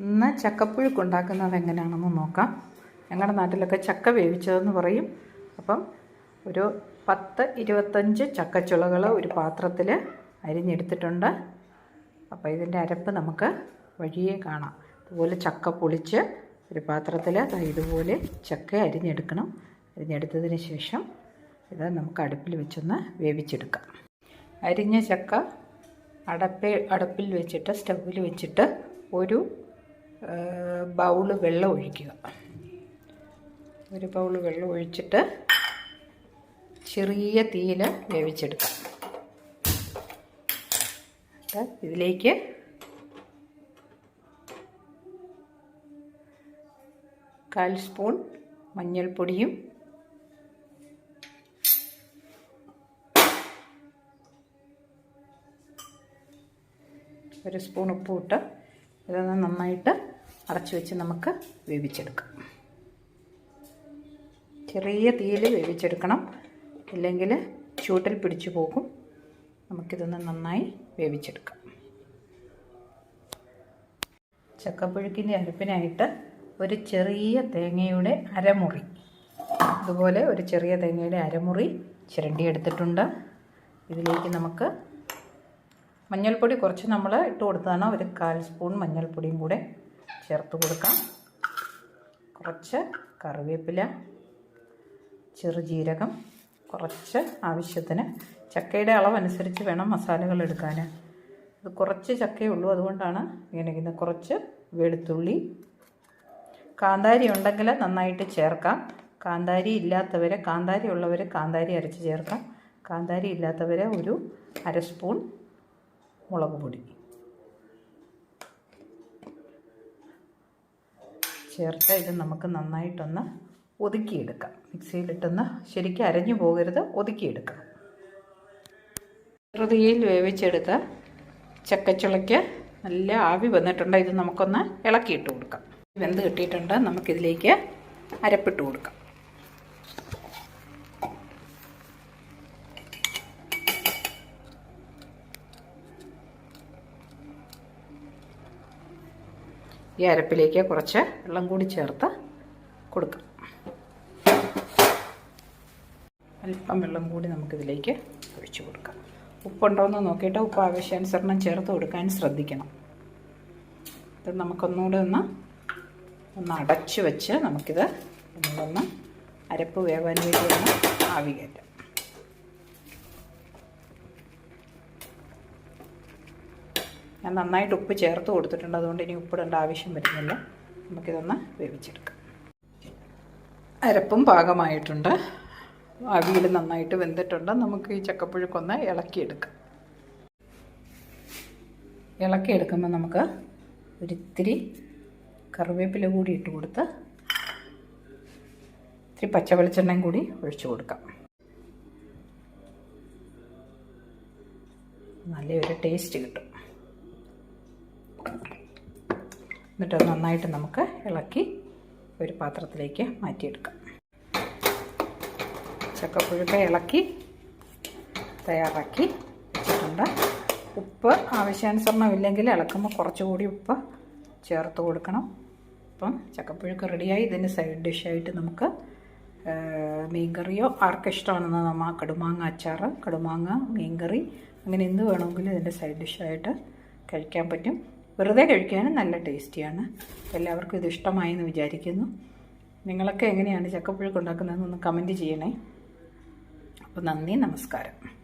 ഇന്ന് ചക്കപ്പുഴുക്ക് ഉണ്ടാക്കുന്നത് എങ്ങനെയാണെന്ന് നോക്കാം. ഞങ്ങളുടെ നാട്ടിലൊക്കെ ചക്ക വേവിച്ചതെന്ന് പറയും. അപ്പം ഒരു പത്ത് ഇരുപത്തഞ്ച് ചക്കച്ചുളകൾ ഒരു പാത്രത്തിൽ അരിഞ്ഞെടുത്തിട്ടുണ്ട്. അപ്പോൾ ഇതിന്റെ അരപ്പ് നമുക്ക് വഴിയേ കാണാം. അതുപോലെ ചക്ക പൊളിച്ച് ഒരു പാത്രത്തിൽ ഇതുപോലെ ചക്ക അരിഞ്ഞെടുക്കണം. അരിഞ്ഞെടുത്തതിന് ശേഷം ഇത് നമുക്ക് അടുപ്പിൽ വെച്ചൊന്ന് വേവിച്ചെടുക്കാം. അരിഞ്ഞ ചക്ക അടപ്പ് അടുപ്പിൽ വെച്ചിട്ട് സ്റ്റൗവിൽ വെച്ചിട്ട് ഒരു ബൗൾ വെള്ളം ഒഴിക്കുക. ഒരു ബൗൾ വെള്ളം ഒഴിച്ചിട്ട് ചെറിയ തീയിൽ വേവിച്ചെടുക്കാം. ഇതിലേക്ക് കാൽ സ്പൂൺ മഞ്ഞൾപ്പൊടിയും ഒരു സ്പൂൺ ഉപ്പും ഇട്ട് ഇതൊന്ന് നന്നായിട്ട് അടച്ചു വെച്ച് നമുക്ക് വേവിച്ചെടുക്കാം. ചെറിയ തീയിൽ വേവിച്ചെടുക്കണം. ഇല്ലെങ്കിൽ ചൂട്ടിൽ പിടിച്ചു പോകും. നമുക്കിതൊന്ന് നന്നായി വേവിച്ചെടുക്കാം. ചക്കപ്പുഴുക്കിന്റെ അരപ്പിനായിട്ട് ഒരു ചെറിയ തേങ്ങയുടെ അരമുറി. അതുപോലെ ഒരു ചെറിയ തേങ്ങയുടെ അരമുറി ചിരണ്ടി എടുത്തിട്ടുണ്ട്. ഇതിലേക്ക് നമുക്ക് മഞ്ഞൾപ്പൊടി കുറച്ച് നമ്മൾ ഇട്ട് കൊടുത്തതാണ്. ഒരു കാൽ സ്പൂൺ മഞ്ഞൾപ്പൊടിയും കൂടെ ചേർത്ത് കൊടുക്കാം. കുറച്ച് കറിവേപ്പില ചെറുജീരകം കുറച്ച് ആവശ്യത്തിന് ചക്കയുടെ അളവനുസരിച്ച് വേണം മസാലകൾ എടുക്കാൻ. ഇത് കുറച്ച് ചക്കയേ ഉള്ളൂ അതുകൊണ്ടാണ് ഇങ്ങനെ കുറച്ച് വെളുത്തുള്ളി കാന്താരി ഉണ്ടെങ്കിൽ നന്നായിട്ട് ചേർക്കാം. കാന്താരി ഇല്ലാത്തവരെ കാന്താരി ഉള്ളവർ കാന്താരി അരച്ച് ചേർക്കാം. കാന്താരി ഇല്ലാത്തവരെ ഒരു അര സ്പൂൺ മുളക് പൊടി. ചേർത്ത് ഇത് നമുക്ക് നന്നായിട്ടൊന്ന് ഒതുക്കിയെടുക്കാം. മിക്സിയിലിട്ടൊന്ന് ശരിക്കും അരഞ്ഞു പോകരുത് ഒതുക്കിയെടുക്കാം. ചെറുതിയിൽ വേവിച്ചെടുത്ത ചക്കച്ചുളയ്ക്ക് നല്ല ആവി വന്നിട്ടുണ്ട്. ഇത് നമുക്കൊന്ന് ഇളക്കിയിട്ട് കൊടുക്കാം. വെന്ത് കിട്ടിയിട്ടുണ്ട്. നമുക്കിതിലേക്ക് അരപ്പിട്ട് കൊടുക്കാം. ഈ അരപ്പിലേക്ക് കുറച്ച് വെള്ളം കൂടി ചേർത്ത് കൊടുക്കാം. അല്പം വെള്ളം കൂടി നമുക്കിതിലേക്ക് ഒഴിച്ചു കൊടുക്കാം. ഉപ്പുണ്ടോ എന്ന് നോക്കിയിട്ട് ഉപ്പ് ആവശ്യാനുസരണം ചേർത്ത് കൊടുക്കാൻ ശ്രദ്ധിക്കണം. ഇത് നമുക്കൊന്നുകൂടെ ഒന്ന് ഒന്ന് അടച്ചു വെച്ച് നമുക്കിത് നമ്മളൊന്ന് അരപ്പ് വേവാൻ വേണ്ടി ഒന്ന് ആവി കയറ്റാം ഞാൻ നന്നായിട്ട് ഉപ്പ് ചേർത്ത് കൊടുത്തിട്ടുണ്ട്. അതുകൊണ്ട് ഇനി ഉപ്പിടേണ്ട ആവശ്യം വരുന്നില്ല. നമുക്കിതൊന്ന് വേവിച്ചെടുക്കാം. അരപ്പും പാകമായിട്ടുണ്ട്. അവിയിൽ നന്നായിട്ട് വെന്തിട്ടുണ്ട്. നമുക്ക് ഈ ചക്കപ്പുഴുക്കൊന്ന് ഇളക്കിയെടുക്കാം. ഇളക്കിയെടുക്കുമ്പോൾ നമുക്ക് ഒരിത്തിരി കറിവേപ്പില കൂടി ഇട്ട് കൊടുത്ത് ഇത്തിരി പച്ച വെളിച്ചെണ്ണയും കൂടി ഒഴിച്ചു കൊടുക്കാം. നല്ലൊരു ടേസ്റ്റ് കിട്ടും. എന്നിട്ട് നന്നായിട്ട് നമുക്ക് ഇളക്കി ഒരു പാത്രത്തിലേക്ക് മാറ്റിയെടുക്കാം. ചക്കപ്പുഴുക്ക ഇളക്കി തയ്യാറാക്കി വെച്ചിട്ടുണ്ട്. ഉപ്പ് ആവശ്യാനുസരണം ഇല്ലെങ്കിൽ ഇളക്കുമ്പോൾ കുറച്ചുകൂടി ഉപ്പ് ചേർത്ത് കൊടുക്കണം. അപ്പം ചക്കപ്പുഴുക്ക് റെഡിയായി. ഇതിന് സൈഡ് ഡിഷായിട്ട് നമുക്ക് മീൻകറിയോ ആർക്കിഷ്ടമാണെന്ന് നമ്മൾ കടുമാങ്ങ അച്ചാർ കടുമാങ്ങ മീൻകറി അങ്ങനെ എന്ത് വേണമെങ്കിലും ഇതിന്റെ സൈഡ് ഡിഷായിട്ട് കഴിക്കാൻ പറ്റും. വെറുതെ കഴിക്കാനും നല്ല ടേസ്റ്റിയാണ്. എല്ലാവർക്കും ഇത് ഇഷ്ടമായി എന്ന് വിചാരിക്കുന്നു. നിങ്ങളൊക്കെ എങ്ങനെയാണ് ചക്കപ്പുഴുക്ക് ഉണ്ടാക്കുന്നതെന്നൊന്ന് കമന്റ് ചെയ്യണേ. അപ്പോൾ നന്ദി നമസ്കാരം.